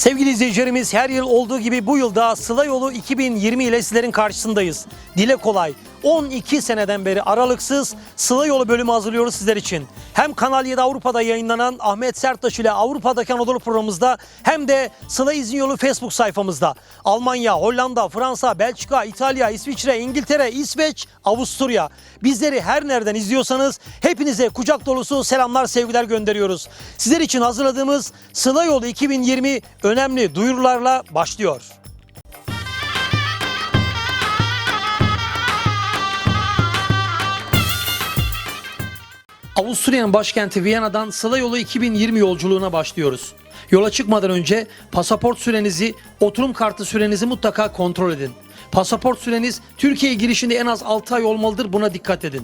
Sevgili izleyicilerimiz her yıl olduğu gibi bu yılda Sıla Yolu 2020 ile sizlerin karşısındayız. Dile kolay 12 seneden beri aralıksız Sıla Yolu bölümü hazırlıyoruz sizler için. Hem Kanal 7 Avrupa'da yayınlanan Ahmet Serttaş ile Avrupa'daki Anadolu programımızda hem de Sıla İzin Yolu Facebook sayfamızda. Almanya, Hollanda, Fransa, Belçika, İtalya, İsviçre, İngiltere, İsveç, Avusturya. Bizleri her nereden izliyorsanız hepinize kucak dolusu selamlar, sevgiler gönderiyoruz. Sizler için hazırladığımız Sıla Yolu 2020 önemli duyurularla başlıyor. Avusturya'nın başkenti Viyana'dan Sıla Yolu 2020 yolculuğuna başlıyoruz. Yola çıkmadan önce pasaport sürenizi, oturum kartı sürenizi mutlaka kontrol edin. Pasaport süreniz Türkiye girişinde en az 6 ay olmalıdır buna dikkat edin.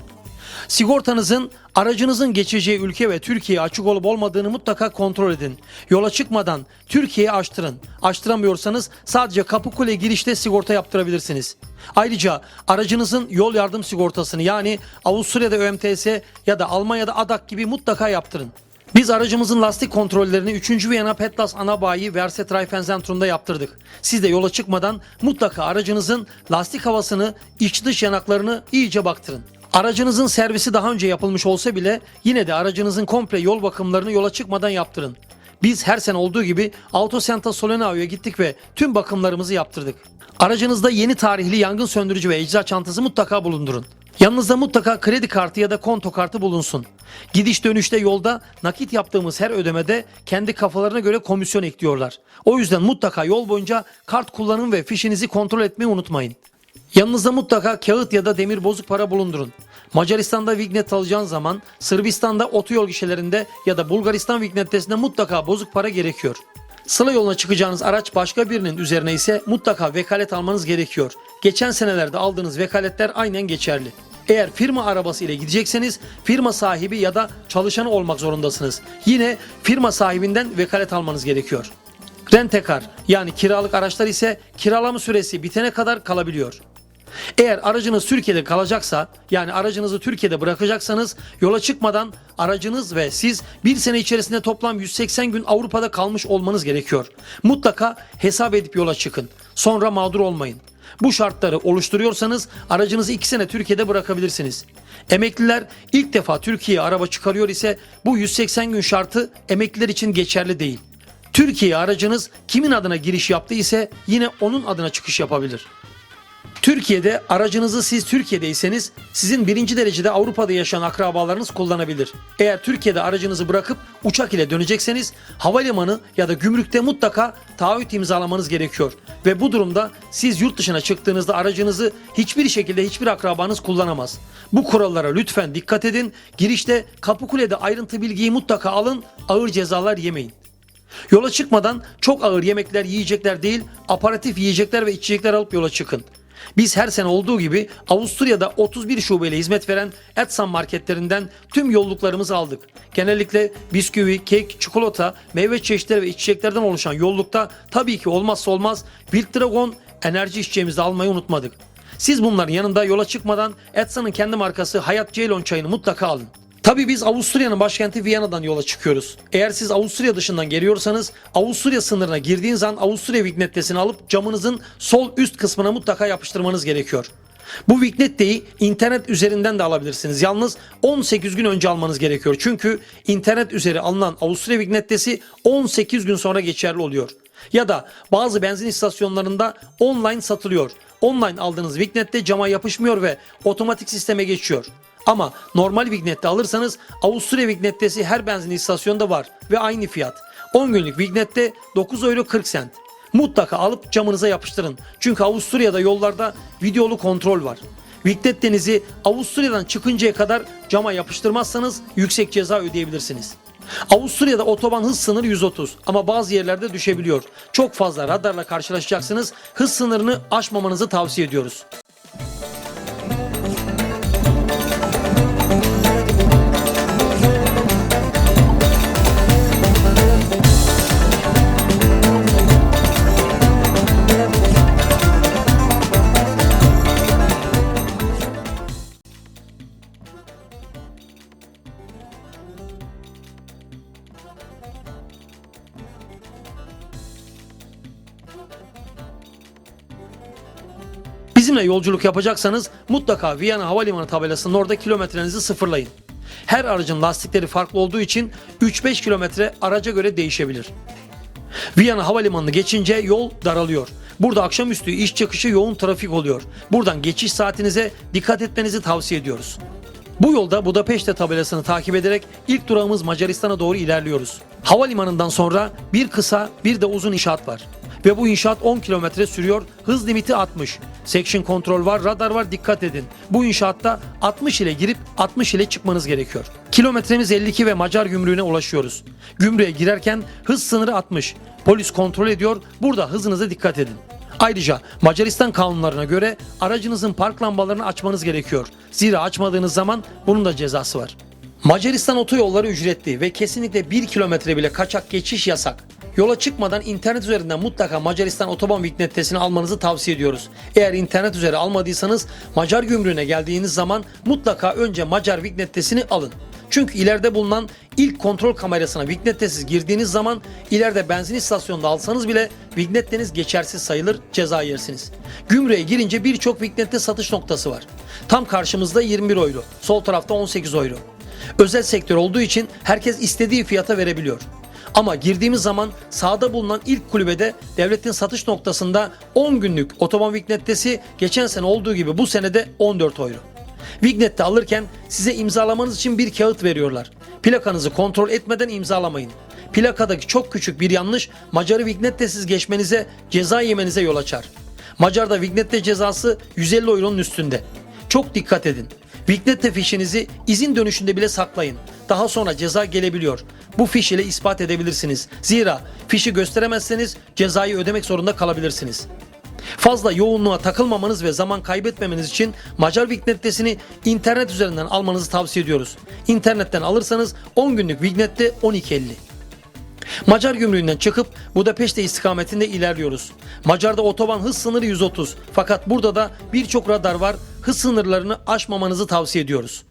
Sigortanızın aracınızın geçeceği ülke ve Türkiye'ye açık olup olmadığını mutlaka kontrol edin. Yola çıkmadan Türkiye'yi açtırın. Açtıramıyorsanız sadece Kapıkule girişte sigorta yaptırabilirsiniz. Ayrıca aracınızın yol yardım sigortasını yani Avusturya'da ÖMTS ya da Almanya'da ADAK gibi mutlaka yaptırın. Biz aracımızın lastik kontrollerini 3. Viyana Petlas ana bayi Verset Reifenzentrum'da yaptırdık. Siz de yola çıkmadan mutlaka aracınızın lastik havasını, iç dış yanaklarını iyice baktırın. Aracınızın servisi daha önce yapılmış olsa bile yine de aracınızın komple yol bakımlarını yola çıkmadan yaptırın. Biz her sene olduğu gibi Autosenta Solenao'ya gittik ve tüm bakımlarımızı yaptırdık. Aracınızda yeni tarihli yangın söndürücü ve ecza çantası mutlaka bulundurun. Yanınızda mutlaka kredi kartı ya da konto kartı bulunsun. Gidiş dönüşte yolda nakit yaptığımız her ödemede kendi kafalarına göre komisyon ekliyorlar. O yüzden mutlaka yol boyunca kart kullanın ve fişinizi kontrol etmeyi unutmayın. Yanınızda mutlaka kağıt ya da demir bozuk para bulundurun. Macaristan'da Vignet alacağın zaman Sırbistan'da otoyol gişelerinde ya da Bulgaristan Vignet'tesinde mutlaka bozuk para gerekiyor. Sıla yoluna çıkacağınız araç başka birinin üzerine ise mutlaka vekalet almanız gerekiyor. Geçen senelerde aldığınız vekaletler aynen geçerli. Eğer firma arabası ile gidecekseniz firma sahibi ya da çalışanı olmak zorundasınız. Yine firma sahibinden vekalet almanız gerekiyor. Rentekar yani kiralık araçlar ise kiralama süresi bitene kadar kalabiliyor. Eğer aracınız Türkiye'de kalacaksa yani aracınızı Türkiye'de bırakacaksanız yola çıkmadan aracınız ve siz bir sene içerisinde toplam 180 gün Avrupa'da kalmış olmanız gerekiyor. Mutlaka hesap edip yola çıkın. Sonra mağdur olmayın. Bu şartları oluşturuyorsanız aracınızı 2 sene Türkiye'de bırakabilirsiniz. Emekliler ilk defa Türkiye'ye araba çıkarıyor ise bu 180 gün şartı emekliler için geçerli değil. Türkiye aracınız kimin adına giriş yaptı ise yine onun adına çıkış yapabilir. Türkiye'de aracınızı siz Türkiye'deyseniz sizin birinci derecede Avrupa'da yaşayan akrabalarınız kullanabilir. Eğer Türkiye'de aracınızı bırakıp uçak ile dönecekseniz havalimanı ya da gümrükte mutlaka taahhüt imzalamanız gerekiyor. Ve bu durumda siz yurt dışına çıktığınızda aracınızı hiçbir şekilde hiçbir akrabanız kullanamaz. Bu kurallara lütfen dikkat edin. Girişte Kapıkule'de ayrıntı bilgiyi mutlaka alın. Ağır cezalar yemeyin. Yola çıkmadan çok ağır yemekler, yiyecekler değil, aparatif yiyecekler ve içecekler alıp yola çıkın. Biz her sene olduğu gibi Avusturya'da 31 şubeyle hizmet veren Etsam marketlerinden tüm yolluklarımızı aldık. Genellikle bisküvi, kek, çikolata, meyve çeşitleri ve içeceklerden oluşan yollukta tabii ki olmazsa olmaz Wild Dragon enerji içeceğimizi almayı unutmadık. Siz bunların yanında yola çıkmadan Etsam'ın kendi markası Hayat Ceylon çayını mutlaka alın. Tabii biz Avusturya'nın başkenti Viyana'dan yola çıkıyoruz. Eğer siz Avusturya dışından geliyorsanız Avusturya sınırına girdiğiniz an Avusturya vignettesini alıp camınızın sol üst kısmına mutlaka yapıştırmanız gerekiyor. Bu vignetteyi internet üzerinden de alabilirsiniz. Yalnız 18 gün önce almanız gerekiyor. Çünkü internet üzeri alınan Avusturya vignettesi 18 gün sonra geçerli oluyor. Ya da bazı benzin istasyonlarında online satılıyor. Online aldığınız vignette cama yapışmıyor ve otomatik sisteme geçiyor. Ama normal Vignette alırsanız Avusturya Vignettesi her benzin istasyonunda var ve aynı fiyat. 10 günlük Vignette 9 euro 40 sent. Mutlaka alıp camınıza yapıştırın. Çünkü Avusturya'da yollarda videolu kontrol var. Vignettenizi Avusturya'dan çıkıncaya kadar cama yapıştırmazsanız yüksek ceza ödeyebilirsiniz. Avusturya'da otoban hız sınırı 130 ama bazı yerlerde düşebiliyor. Çok fazla radarla karşılaşacaksınız. Hız sınırını aşmamanızı tavsiye ediyoruz. Yolculuk yapacaksanız mutlaka Viyana Havalimanı tabelasının orada kilometrenizi sıfırlayın. Her aracın lastikleri farklı olduğu için 3-5 kilometre araca göre değişebilir. Viyana Havalimanı'nı geçince yol daralıyor. Burada akşamüstü iş çıkışı yoğun trafik oluyor. Buradan geçiş saatinize dikkat etmenizi tavsiye ediyoruz. Bu yolda Budapeşte tabelasını takip ederek ilk durağımız Macaristan'a doğru ilerliyoruz. Havalimanından sonra bir kısa bir de uzun inşaat var. Ve bu inşaat 10 kilometre sürüyor. Hız limiti 60. Section kontrol var, radar var dikkat edin. Bu inşaatta 60 ile girip 60 ile çıkmanız gerekiyor. Kilometremiz 52 ve Macar gümrüğüne ulaşıyoruz. Gümrüğe girerken hız sınırı 60. Polis kontrol ediyor. Burada hızınıza dikkat edin. Ayrıca Macaristan kanunlarına göre aracınızın park lambalarını açmanız gerekiyor. Zira açmadığınız zaman bunun da cezası var. Macaristan otoyolları ücretli ve kesinlikle 1 kilometre bile kaçak geçiş yasak. Yola çıkmadan internet üzerinden mutlaka Macaristan otoban vignettesini almanızı tavsiye ediyoruz. Eğer internet üzeri almadıysanız Macar gümrüğüne geldiğiniz zaman mutlaka önce Macar vignettesini alın. Çünkü ileride bulunan ilk kontrol kamerasına vignettesiz girdiğiniz zaman ileride benzin istasyonunda alsanız bile vignetteniz geçersiz sayılır ceza yersiniz. Gümrüğe girince birçok vignette satış noktası var. Tam karşımızda 21 euro, sol tarafta 18 euro. Özel sektör olduğu için herkes istediği fiyata verebiliyor. Ama girdiğimiz zaman sağda bulunan ilk kulübede devletin satış noktasında 10 günlük otoban vignettesi geçen sene olduğu gibi bu senede 14 euro. Vignette alırken size imzalamanız için bir kağıt veriyorlar. Plakanızı kontrol etmeden imzalamayın. Plakadaki çok küçük bir yanlış Macar'ı vignettesiz geçmenize, ceza yemenize yol açar. Macar'da vignette cezası 150 euronun üstünde. Çok dikkat edin. Vignette fişinizi izin dönüşünde bile saklayın. Daha sonra ceza gelebiliyor. Bu fiş ile ispat edebilirsiniz. Zira fişi gösteremezseniz cezayı ödemek zorunda kalabilirsiniz. Fazla yoğunluğa takılmamanız ve zaman kaybetmemeniz için Macar vignettesini internet üzerinden almanızı tavsiye ediyoruz. İnternetten alırsanız 10 günlük vignette 12.50. Macar gümrüğünden çıkıp Budapeşte istikametinde ilerliyoruz. Macar'da otoban hız sınırı 130 fakat burada da birçok radar var. Hız sınırlarını aşmamanızı tavsiye ediyoruz.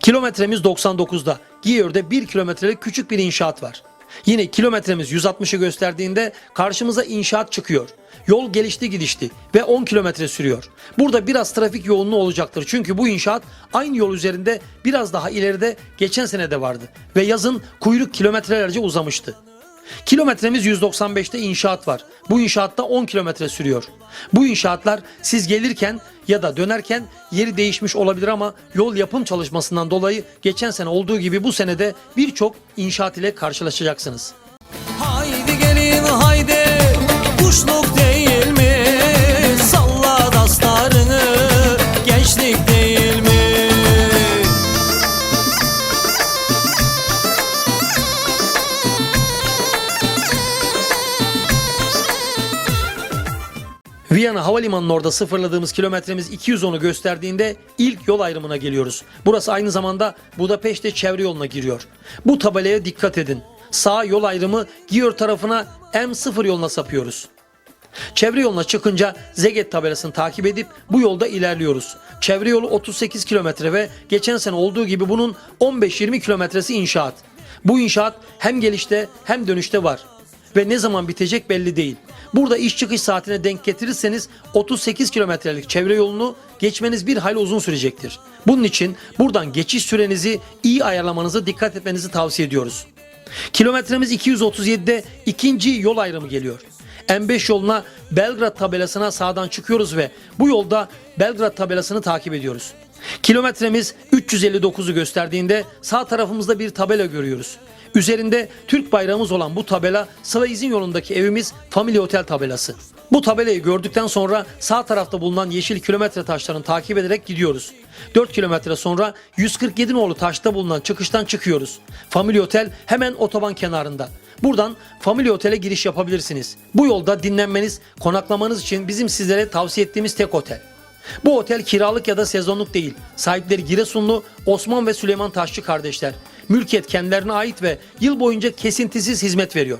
Kilometremiz 99'da. Giyör'de 1 kilometrelik küçük bir inşaat var. Yine kilometremiz 160'ı gösterdiğinde karşımıza inşaat çıkıyor. Yol gelişti gidişti ve 10 kilometre sürüyor. Burada biraz trafik yoğunluğu olacaktır. Çünkü bu inşaat aynı yol üzerinde biraz daha ileride geçen sene de vardı. Ve yazın kuyruk kilometrelerce uzamıştı. Kilometremiz 195'te inşaat var. Bu inşaatta 10 kilometre sürüyor. Bu inşaatlar siz gelirken ya da dönerken yeri değişmiş olabilir ama yol yapım çalışmasından dolayı geçen sene olduğu gibi bu senede birçok inşaat ile karşılaşacaksınız. Haydi Havalimanı'nın orada sıfırladığımız kilometremiz 210'u gösterdiğinde ilk yol ayrımına geliyoruz. Burası aynı zamanda Budapeşte çevre yoluna giriyor. Bu tabelaya dikkat edin. Sağ yol ayrımı Giyor tarafına M0 yoluna sapıyoruz. Çevre yoluna çıkınca Zeget tabelasını takip edip bu yolda ilerliyoruz. Çevre yolu 38 kilometre ve geçen sene olduğu gibi bunun 15-20 kilometresi inşaat. Bu inşaat hem gelişte hem dönüşte var ve ne zaman bitecek belli değil. Burada iş çıkış saatine denk getirirseniz 38 kilometrelik çevre yolunu geçmeniz bir hayli uzun sürecektir. Bunun için buradan geçiş sürenizi iyi ayarlamanızı dikkat etmenizi tavsiye ediyoruz. Kilometremiz 237'de ikinci yol ayrımı geliyor. M5 yoluna Belgrad tabelasına sağdan çıkıyoruz ve bu yolda Belgrad tabelasını takip ediyoruz. Kilometremiz 359'u gösterdiğinde sağ tarafımızda bir tabela görüyoruz. Üzerinde Türk bayrağımız olan bu tabela Sıla İzin yolundaki evimiz Family Otel tabelası. Bu tabelayı gördükten sonra sağ tarafta bulunan yeşil kilometre taşlarını takip ederek gidiyoruz. 4 kilometre sonra 147 nolu taşta bulunan çıkıştan çıkıyoruz. Family Otel hemen otoban kenarında. Buradan Family Otel'e giriş yapabilirsiniz. Bu yolda dinlenmeniz, konaklamanız için bizim sizlere tavsiye ettiğimiz tek otel. Bu otel kiralık ya da sezonluk değil. Sahipleri Giresunlu Osman ve Süleyman Taşçı kardeşler. Mülkiyet kendilerine ait ve yıl boyunca kesintisiz hizmet veriyor.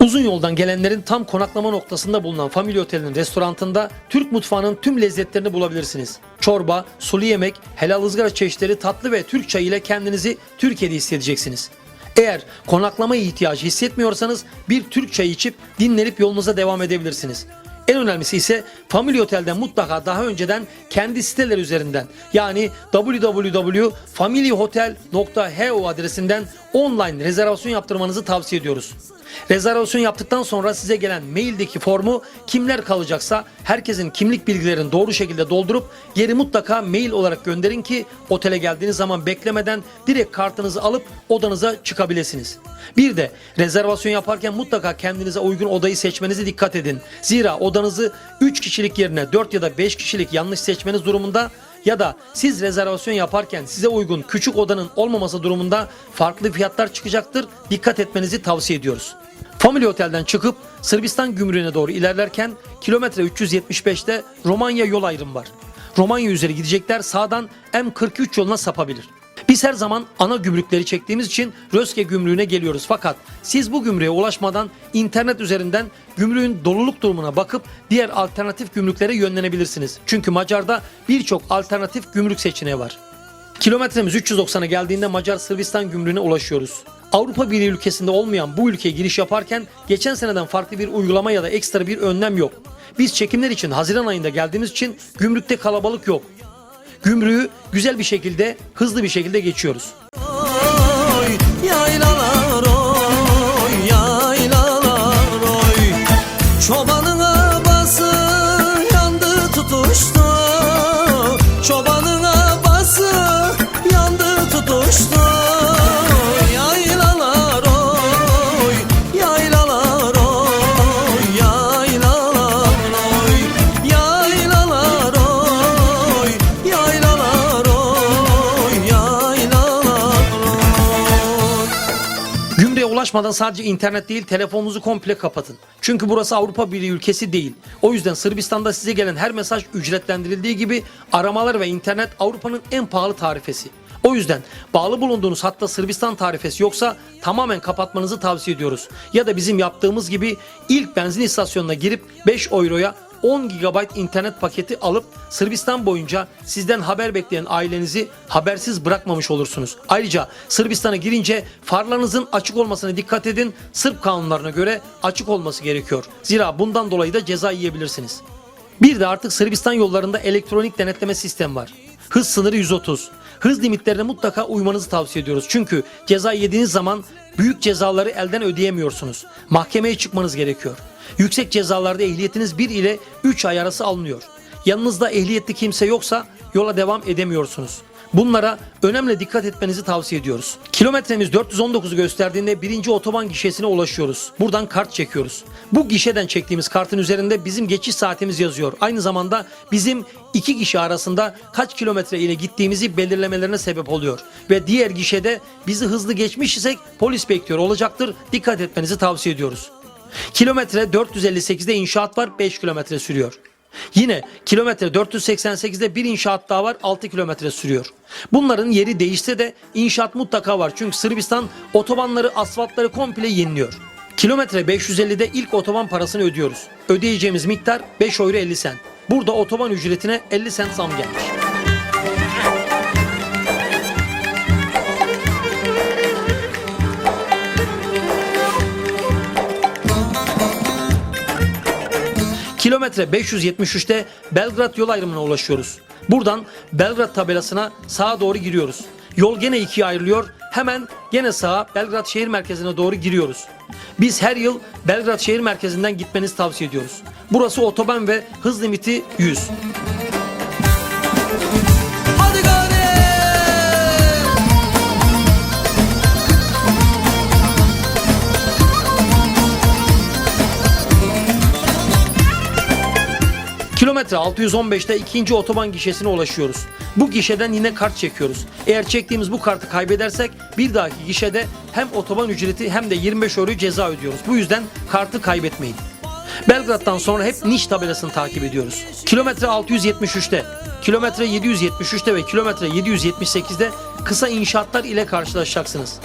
Uzun yoldan gelenlerin tam konaklama noktasında bulunan Family Otel'in restorantında Türk mutfağının tüm lezzetlerini bulabilirsiniz. Çorba, sulu yemek, helal ızgara çeşitleri, tatlı ve Türk çayı ile kendinizi Türkiye'de hissedeceksiniz. Eğer konaklama ihtiyacı hissetmiyorsanız bir Türk çayı içip dinlenip yolunuza devam edebilirsiniz. En önemlisi ise Family Otel'den mutlaka daha önceden kendi siteleri üzerinden yani www.familyhotel.ho adresinden online rezervasyon yaptırmanızı tavsiye ediyoruz. Rezervasyon yaptıktan sonra size gelen maildeki formu kimler kalacaksa herkesin kimlik bilgilerini doğru şekilde doldurup geri mutlaka mail olarak gönderin ki otele geldiğiniz zaman beklemeden direkt kartınızı alıp odanıza çıkabilirsiniz. Bir de rezervasyon yaparken mutlaka kendinize uygun odayı seçmenize dikkat edin. Zira odanızı 3 kişilik yerine 4 ya da 5 kişilik yanlış seçmeniz durumunda ya da siz rezervasyon yaparken size uygun küçük odanın olmaması durumunda farklı fiyatlar çıkacaktır. Dikkat etmenizi tavsiye ediyoruz. Family Otel'den çıkıp Sırbistan gümrüğüne doğru ilerlerken kilometre 375'te Romanya yol ayrımı var. Romanya üzeri gidecekler sağdan M43 yoluna sapabilir. Biz her zaman ana gümrükleri çektiğimiz için Röske gümrüğüne geliyoruz. Fakat siz bu gümrüğe ulaşmadan internet üzerinden gümrüğün doluluk durumuna bakıp diğer alternatif gümrüklere yönlenebilirsiniz. Çünkü Macar'da birçok alternatif gümrük seçeneği var. Kilometremiz 390'a geldiğinde Macar Sırbistan gümrüğüne ulaşıyoruz. Avrupa Birliği ülkesinde olmayan bu ülkeye giriş yaparken geçen seneden farklı bir uygulama ya da ekstra bir önlem yok. Biz çekimler için Haziran ayında geldiğimiz için gümrükte kalabalık yok. Gümrüğü güzel bir şekilde, hızlı bir şekilde geçiyoruz. Ulaşmadan sadece internet değil telefonunuzu komple kapatın. Çünkü burası Avrupa Birliği ülkesi değil. O yüzden Sırbistan'da size gelen her mesaj ücretlendirildiği gibi aramalar ve internet Avrupa'nın en pahalı tarifesi. O yüzden bağlı bulunduğunuz hatta Sırbistan tarifesi yoksa tamamen kapatmanızı tavsiye ediyoruz. Ya da bizim yaptığımız gibi ilk benzin istasyonuna girip 5 euroya 10 GB internet paketi alıp Sırbistan boyunca sizden haber bekleyen ailenizi habersiz bırakmamış olursunuz. Ayrıca Sırbistan'a girince farlarınızın açık olmasına dikkat edin. Sırp kanunlarına göre açık olması gerekiyor. Zira bundan dolayı da ceza yiyebilirsiniz. Bir de artık Sırbistan yollarında elektronik denetleme sistemi var. Hız sınırı 130. Hız limitlerine mutlaka uymanızı tavsiye ediyoruz. Çünkü ceza yediğiniz zaman büyük cezaları elden ödeyemiyorsunuz. Mahkemeye çıkmanız gerekiyor. Yüksek cezalarda ehliyetiniz 1 ile 3 ay arası alınıyor. Yanınızda ehliyetli kimse yoksa yola devam edemiyorsunuz. Bunlara önemli dikkat etmenizi tavsiye ediyoruz. Kilometremiz 419'u gösterdiğinde birinci otoban gişesine ulaşıyoruz. Buradan kart çekiyoruz. Bu gişeden çektiğimiz kartın üzerinde bizim geçiş saatimiz yazıyor. Aynı zamanda bizim iki gişe arasında kaç kilometre ile gittiğimizi belirlemelerine sebep oluyor. Ve diğer gişede bizi hızlı geçmiş isek polis bekliyor olacaktır. Dikkat etmenizi tavsiye ediyoruz. Kilometre 458'de inşaat var 5 kilometre sürüyor. Yine kilometre 488'de bir inşaat daha var 6 kilometre sürüyor. Bunların yeri değişse de inşaat mutlaka var. Çünkü Sırbistan otobanları asfaltları komple yeniliyor. Kilometre 550'de ilk otoban parasını ödüyoruz. Ödeyeceğimiz miktar 5 euro 50 sent. Burada otoban ücretine 50 sent zam gelmiş. Kilometre 573'te Belgrad yol ayrımına ulaşıyoruz. Buradan Belgrad tabelasına sağa doğru giriyoruz. Yol gene ikiye ayrılıyor. Hemen gene sağa Belgrad şehir merkezine doğru giriyoruz. Biz her yıl Belgrad şehir merkezinden gitmenizi tavsiye ediyoruz. Burası otoban ve hız limiti 100. Kilometre 615'te ikinci otoban gişesine ulaşıyoruz. Bu gişeden yine kart çekiyoruz. Eğer çektiğimiz bu kartı kaybedersek bir dahaki gişede hem otoban ücreti hem de 25 euro ceza ödüyoruz. Bu yüzden kartı kaybetmeyin. Belgrad'dan sonra hep Niş tabelasını takip ediyoruz. Kilometre 673'te, kilometre 773'te ve kilometre 778'de kısa inşaatlar ile karşılaşacaksınız.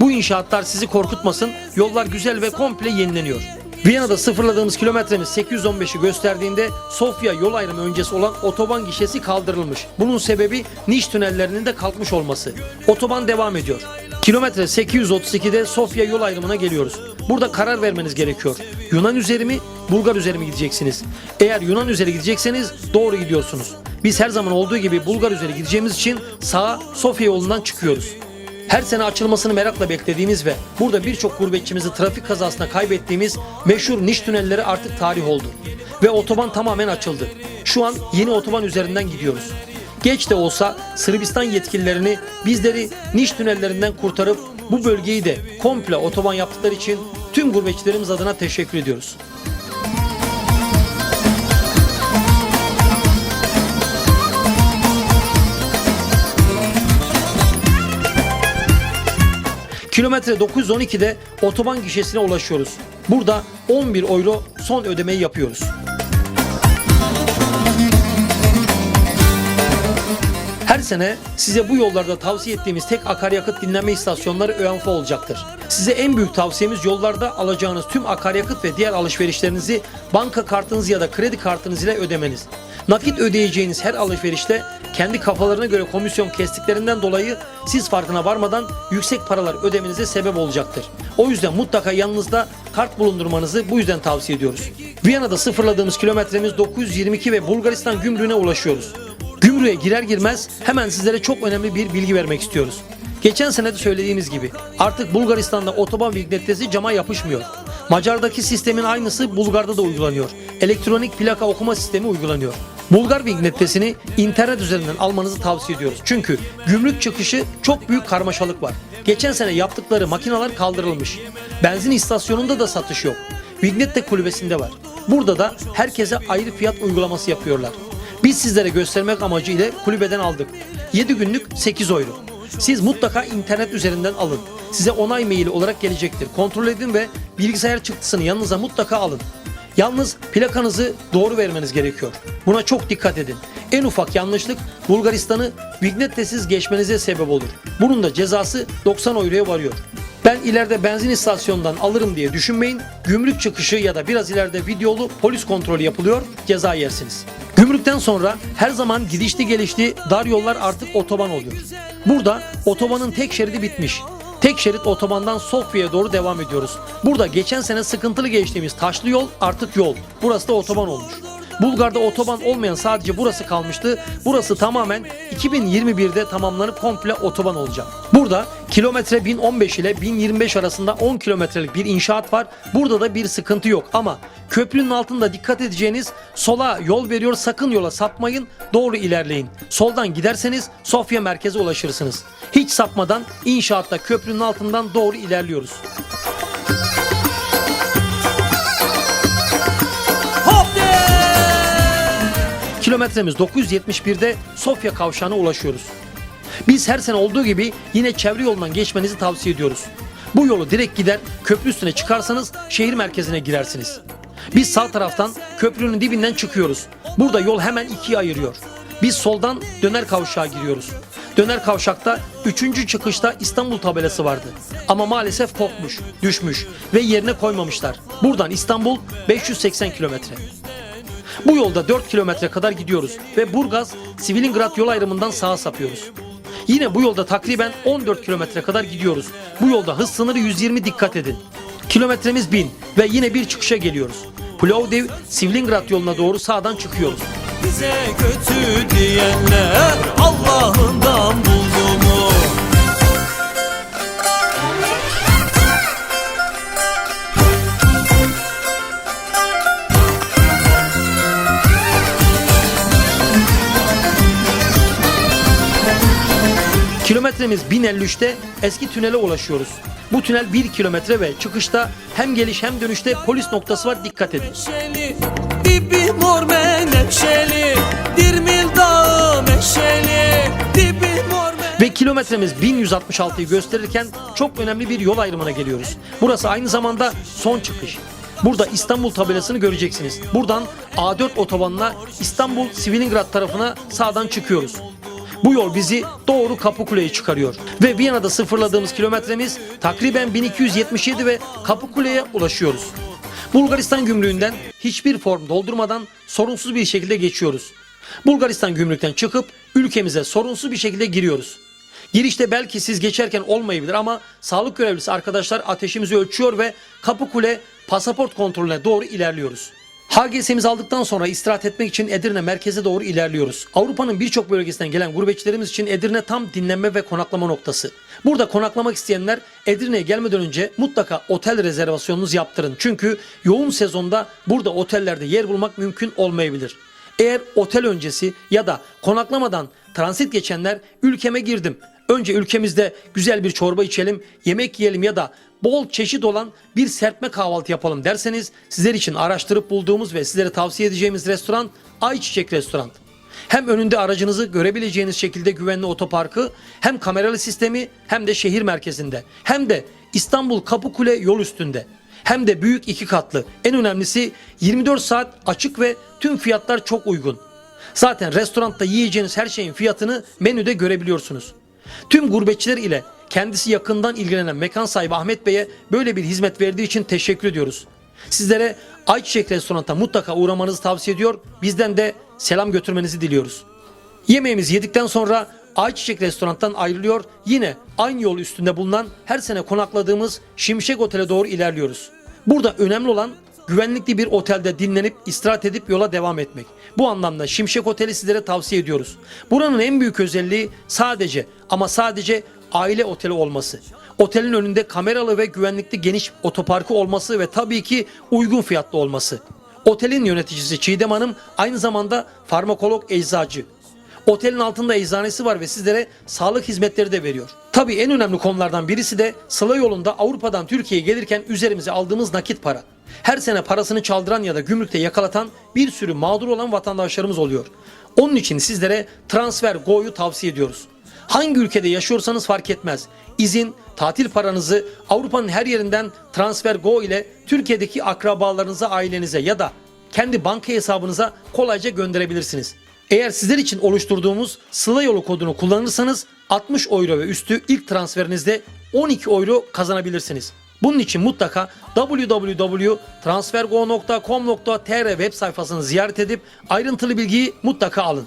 Bu inşaatlar sizi korkutmasın, yollar güzel ve komple yenileniyor. Viyana'da sıfırladığımız kilometremiz 815'i gösterdiğinde Sofya yol ayrımı öncesi olan otoban gişesi kaldırılmış. Bunun sebebi Niş tünellerinin de kalkmış olması. Otoban devam ediyor. Kilometre 832'de Sofya yol ayrımına geliyoruz. burada karar vermeniz gerekiyor. Yunan üzeri mi, Bulgar üzeri mi gideceksiniz? Eğer Yunan üzeri gidecekseniz doğru gidiyorsunuz. Biz her zaman olduğu gibi Bulgar üzeri gideceğimiz için sağa Sofya yolundan çıkıyoruz. Her sene açılmasını merakla beklediğimiz ve burada birçok gurbetçimizi trafik kazasına kaybettiğimiz meşhur Niş tünelleri artık tarih oldu. Ve otoban tamamen açıldı. Şu an yeni otoban üzerinden gidiyoruz. Geç de olsa Sırbistan yetkililerini bizleri Niş tünellerinden kurtarıp bu bölgeyi de komple otoban yaptıkları için tüm gurbetçilerimiz adına teşekkür ediyoruz. Kilometre 912'de otoban gişesine ulaşıyoruz. Burada 11 euro son ödemeyi yapıyoruz. Her sene size bu yollarda tavsiye ettiğimiz tek akaryakıt dinlenme istasyonları ÖANFA olacaktır. Size en büyük tavsiyemiz yollarda alacağınız tüm akaryakıt ve diğer alışverişlerinizi banka kartınız ya da kredi kartınız ile ödemeniz. Nakit ödeyeceğiniz her alışverişte kendi kafalarına göre komisyon kestiklerinden dolayı siz farkına varmadan yüksek paralar ödemenize sebep olacaktır. O yüzden mutlaka yanınızda kart bulundurmanızı bu yüzden tavsiye ediyoruz. Viyana'da sıfırladığımız kilometremiz 922 ve Bulgaristan gümrüğüne ulaşıyoruz. Gümrüğe girer girmez hemen sizlere çok önemli bir bilgi vermek istiyoruz. Geçen sene de söylediğimiz gibi artık Bulgaristan'da otoban vignettesi cama yapışmıyor. Macar'daki sistemin aynısı Bulgar'da da uygulanıyor. Elektronik plaka okuma sistemi uygulanıyor. Bulgar vignettesini internet üzerinden almanızı tavsiye ediyoruz. Çünkü gümrük çıkışı çok büyük karmaşalık var. Geçen sene yaptıkları makineler kaldırılmış. Benzin istasyonunda da satış yok. Vignette kulübesinde var. Burada da herkese ayrı fiyat uygulaması yapıyorlar. Biz sizlere göstermek amacıyla kulübeden aldık. 7 günlük 8 euro. Siz mutlaka internet üzerinden alın. Size onay maili olarak gelecektir. Kontrol edin ve bilgisayar çıktısını yanınıza mutlaka alın. Yalnız plakanızı doğru vermeniz gerekiyor. Buna çok dikkat edin. En ufak yanlışlık Bulgaristan'ı vignettesiz geçmenize sebep olur. Bunun da cezası 90 euroya varıyor. Ben ileride benzin istasyonundan alırım diye düşünmeyin. Gümrük çıkışı ya da biraz ileride videolu polis kontrolü yapılıyor. Ceza yersiniz. Gümrükten sonra her zaman gidişli gelişli dar yollar artık otoban oluyor. Burada otobanın tek şeridi bitmiş. Tek şerit otobandan Sofya'ya doğru devam ediyoruz. Burada geçen sene sıkıntılı geçtiğimiz taşlı yol artık yol. Burası da otoban olmuş. Bulgar'da otoban olmayan sadece burası kalmıştı. Burası tamamen 2021'de tamamlanıp komple otoban olacak. Burada kilometre 1015 ile 1025 arasında 10 kilometrelik bir inşaat var. Burada da bir sıkıntı yok ama köprünün altında dikkat edeceğiniz sola yol veriyor sakın yola sapmayın doğru ilerleyin. Soldan giderseniz Sofya merkeze ulaşırsınız. Hiç sapmadan inşaatta köprünün altından doğru ilerliyoruz. Kilometremiz 971'de Sofya kavşağına ulaşıyoruz. Biz her sene olduğu gibi yine çevre yolundan geçmenizi tavsiye ediyoruz. Bu yolu direkt gider köprü üstüne çıkarsanız şehir merkezine girersiniz. Biz sağ taraftan köprünün dibinden çıkıyoruz. Burada yol hemen ikiye ayırıyor. Biz soldan döner kavşağa giriyoruz. Döner kavşakta 3. çıkışta İstanbul tabelası vardı. Ama maalesef kopmuş, düşmüş ve yerine koymamışlar. Buradan İstanbul 580 kilometre. Bu yolda 4 kilometre kadar gidiyoruz ve Burgaz Sivilingrad yol ayrımından sağa sapıyoruz. Yine bu yolda takriben 14 kilometre kadar gidiyoruz. Bu yolda hız sınırı 120 dikkat edin. Kilometremiz 1000 ve yine bir çıkışa geliyoruz. Plovdiv Sivilingrad yoluna doğru sağdan çıkıyoruz. Bize kötü diyenler Allah'ından buldu Kilometremiz 1053'te eski tünele ulaşıyoruz. Bu tünel 1 kilometre ve çıkışta hem geliş hem dönüşte polis noktası var dikkat edin. Dibi mor menekşeli Dirmil dağı meşeli, dibi mor Ve kilometremiz 1166'yı gösterirken çok önemli bir yol ayrımına geliyoruz. Burası aynı zamanda son çıkış. Burada İstanbul tabelasını göreceksiniz. Buradan A4 otobanına İstanbul Sivilingrad tarafına sağdan çıkıyoruz. Bu yol bizi doğru Kapıkule'ye çıkarıyor. Ve Viyana'da sıfırladığımız kilometremiz takriben 1277 ve Kapıkule'ye ulaşıyoruz. Bulgaristan gümrüğünden hiçbir form doldurmadan sorunsuz bir şekilde geçiyoruz. Bulgaristan gümrükten çıkıp ülkemize sorunsuz bir şekilde giriyoruz. Girişte belki siz geçerken olmayabilir ama sağlık görevlisi arkadaşlar ateşimizi ölçüyor ve Kapıkule pasaport kontrolüne doğru ilerliyoruz. HGS'mizi aldıktan sonra istirahat etmek için Edirne merkeze doğru ilerliyoruz. Avrupa'nın birçok bölgesinden gelen gurbetçilerimiz için Edirne tam dinlenme ve konaklama noktası. Burada konaklamak isteyenler Edirne'ye gelmeden önce mutlaka otel rezervasyonunuzu yaptırın. Çünkü yoğun sezonda burada otellerde yer bulmak mümkün olmayabilir. Eğer otel öncesi ya da konaklamadan transit geçenler ülkeme girdim. Önce ülkemizde güzel bir çorba içelim, yemek yiyelim ya da bol çeşit olan bir serpme kahvaltı yapalım derseniz sizler için araştırıp bulduğumuz ve sizlere tavsiye edeceğimiz restoran Ayçiçek Restoran. Hem önünde aracınızı görebileceğiniz şekilde güvenli otoparkı, hem kameralı sistemi hem de şehir merkezinde, hem de İstanbul Kapıkule yol üstünde. Hem de büyük iki katlı. En önemlisi 24 saat açık ve tüm fiyatlar çok uygun. Zaten restoranda yiyeceğiniz her şeyin fiyatını menüde görebiliyorsunuz. Tüm gurbetçiler ile kendisi yakından ilgilenen mekan sahibi Ahmet Bey'e böyle bir hizmet verdiği için teşekkür ediyoruz. Sizlere Ayçiçek Restoran'ta mutlaka uğramanızı tavsiye ediyor. Bizden de selam götürmenizi diliyoruz. Yemeğimizi yedikten sonra Ayçiçek Restoran'tan ayrılıyor. Yine aynı yol üstünde bulunan her sene konakladığımız Şimşek Otel'e doğru ilerliyoruz. Burada önemli olan güvenlikli bir otelde dinlenip istirahat edip yola devam etmek. Bu anlamda Şimşek Otel'i sizlere tavsiye ediyoruz. Buranın en büyük özelliği sadece ama sadece aile oteli olması. Otelin önünde kameralı ve güvenlikli geniş otoparkı olması ve tabii ki uygun fiyatlı olması. Otelin yöneticisi Çiğdem Hanım aynı zamanda farmakolog eczacı. Otelin altında eczanesi var ve sizlere sağlık hizmetleri de veriyor. Tabii en önemli konulardan birisi de Sıla yolunda Avrupa'dan Türkiye'ye gelirken üzerimize aldığımız nakit para. Her sene parasını çaldıran ya da gümrükte yakalatan bir sürü mağdur olan vatandaşlarımız oluyor. Onun için sizlere Transfer Go'yu tavsiye ediyoruz. Hangi ülkede yaşıyorsanız fark etmez. İzin, tatil paranızı Avrupa'nın her yerinden Transfer Go ile Türkiye'deki akrabalarınıza, ailenize ya da kendi banka hesabınıza kolayca gönderebilirsiniz. Eğer sizler için oluşturduğumuz Sıla yolu kodunu kullanırsanız 60 euro ve üstü ilk transferinizde 12 euro kazanabilirsiniz. Bunun için mutlaka www.transfergo.com.tr web sayfasını ziyaret edip ayrıntılı bilgiyi mutlaka alın.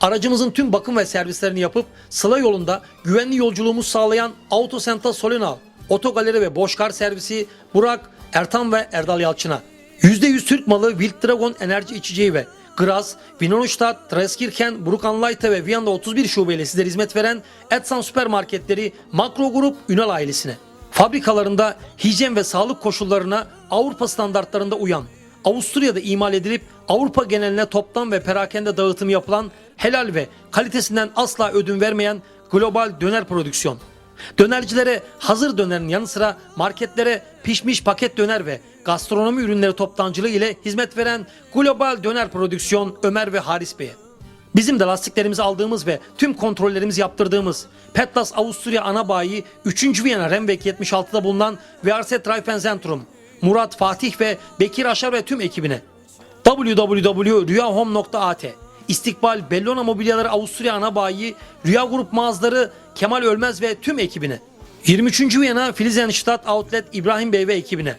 Aracımızın tüm bakım ve servislerini yapıp Sıla yolunda güvenli yolculuğumuzu sağlayan Autosenta Solena, Otogaleri ve Boşkar servisi Burak, Ertan ve Erdal Yalçın'a. %100 Türk malı Wild Dragon enerji içeceği ve Graz, Winonstadt, Treskirchen, Bruckenleite ve Viyana'da 31 şubeyle sizlere hizmet veren Etsan süpermarketleri Makro Grup Ünal ailesine. Fabrikalarında hijyen ve sağlık koşullarına Avrupa standartlarında uyan, Avusturya'da imal edilip Avrupa geneline toptan ve perakende dağıtım yapılan helal ve kalitesinden asla ödün vermeyen global döner prodüksiyon. Dönercilere hazır dönerin yanı sıra marketlere pişmiş paket döner ve gastronomi ürünleri toptancılığı ile hizmet veren Global Döner Prodüksiyon Ömer ve Haris Bey'e. Bizim de lastiklerimizi aldığımız ve tüm kontrollerimizi yaptırdığımız Petlas Avusturya ana bayi 3. Viyana Remweg 76'da bulunan VRS Dreifenzentrum, Murat, Fatih ve Bekir Aşar ve tüm ekibine www.rüyahome.at İstikbal Bellona Mobilyaları Avusturya ana bayi, Rüya Grup mağazaları Kemal Ölmez ve tüm ekibine 23. Viyana Filizenstadt Outlet İbrahim Bey ve ekibine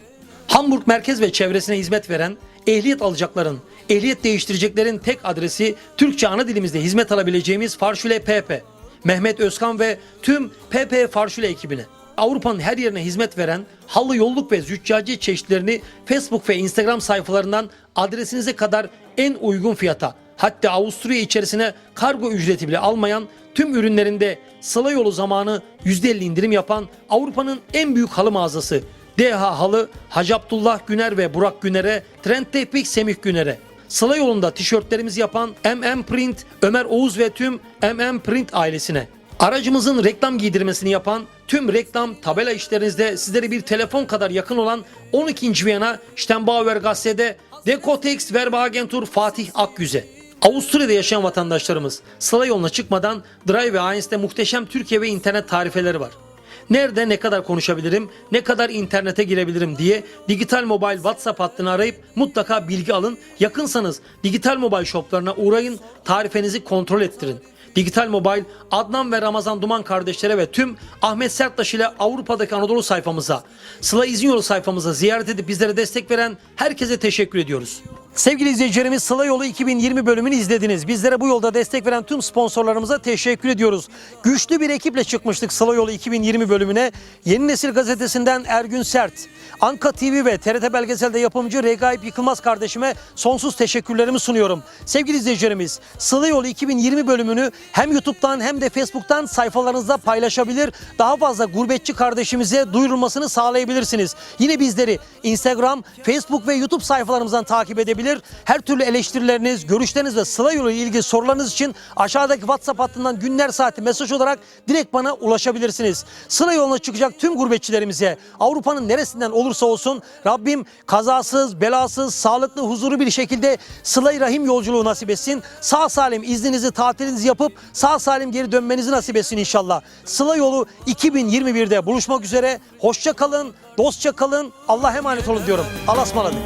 Hamburg merkez ve çevresine hizmet veren ehliyet alacakların, ehliyet değiştireceklerin tek adresi Türkçe ana dilimizde hizmet alabileceğimiz Farşule PP. Mehmet Özkan ve tüm PP Farşule ekibine. Avrupa'nın her yerine hizmet veren halı yolluk ve züccaciye çeşitlerini Facebook ve Instagram sayfalarından adresinize kadar en uygun fiyata hatta Avusturya içerisine kargo ücreti bile almayan tüm ürünlerinde sıla yolu zamanı %50 indirim yapan Avrupa'nın en büyük halı mağazası DH Halı, Hacı Abdullah Güner ve Burak Güner'e, Trend Tepik Semih Güner'e. Sıla yolunda tişörtlerimizi yapan MM Print, Ömer Oğuz ve tüm MM Print ailesine. Aracımızın reklam giydirmesini yapan tüm reklam tabela işlerinizde sizlere bir telefon kadar yakın olan 12. Viyana Stembauer Gasse'de Dekotex Werbeagentur Fatih Akgüze. Avusturya'da yaşayan vatandaşlarımız Sıla yoluna çıkmadan Drive ve Heinz'de muhteşem Türkiye ve internet tarifeleri var. Nerede ne kadar konuşabilirim, ne kadar internete girebilirim diye Digital Mobile WhatsApp hattını arayıp mutlaka bilgi alın. Yakınsanız Digital Mobile shoplarına uğrayın, tarifenizi kontrol ettirin. Digital Mobile, Adnan ve Ramazan Duman kardeşlere ve tüm Ahmet Serttaş ile Avrupa'daki Anadolu sayfamıza, Sıla İzin Yolu sayfamıza ziyaret edip bizlere destek veren herkese teşekkür ediyoruz. Sevgili izleyicilerimiz Sıla Yolu 2020 bölümünü izlediniz. Bizlere bu yolda destek veren tüm sponsorlarımıza teşekkür ediyoruz. Güçlü bir ekiple çıkmıştık Sıla Yolu 2020 bölümüne. Yeni Nesil Gazetesi'nden Ergün Sert, Anka TV ve TRT Belgesel'de yapımcı Regaip Yıkılmaz kardeşime sonsuz teşekkürlerimi sunuyorum. Sevgili izleyicilerimiz Sıla Yolu 2020 bölümünü hem YouTube'dan hem de Facebook'tan sayfalarınızda paylaşabilir. Daha fazla gurbetçi kardeşimize duyurulmasını sağlayabilirsiniz. Yine bizleri Instagram, Facebook ve YouTube sayfalarımızdan takip edebilir. Her türlü eleştirileriniz, görüşleriniz ve Sıla Yolu ile ilgili sorularınız için aşağıdaki WhatsApp hattından günler saati mesaj olarak direkt bana ulaşabilirsiniz. Sıla yoluna çıkacak tüm gurbetçilerimize Avrupa'nın neresinden olursa olsun Rabbim kazasız, belasız, sağlıklı, huzuru bir şekilde sıla rahim yolculuğu nasip etsin. Sağ salim izninizi, tatilinizi yapıp sağ salim geri dönmenizi nasip etsin inşallah. Sıla yolu 2021'de buluşmak üzere. Hoşça kalın, dostça kalın. Allah emanet olun diyorum. Allah'a ısmarladık.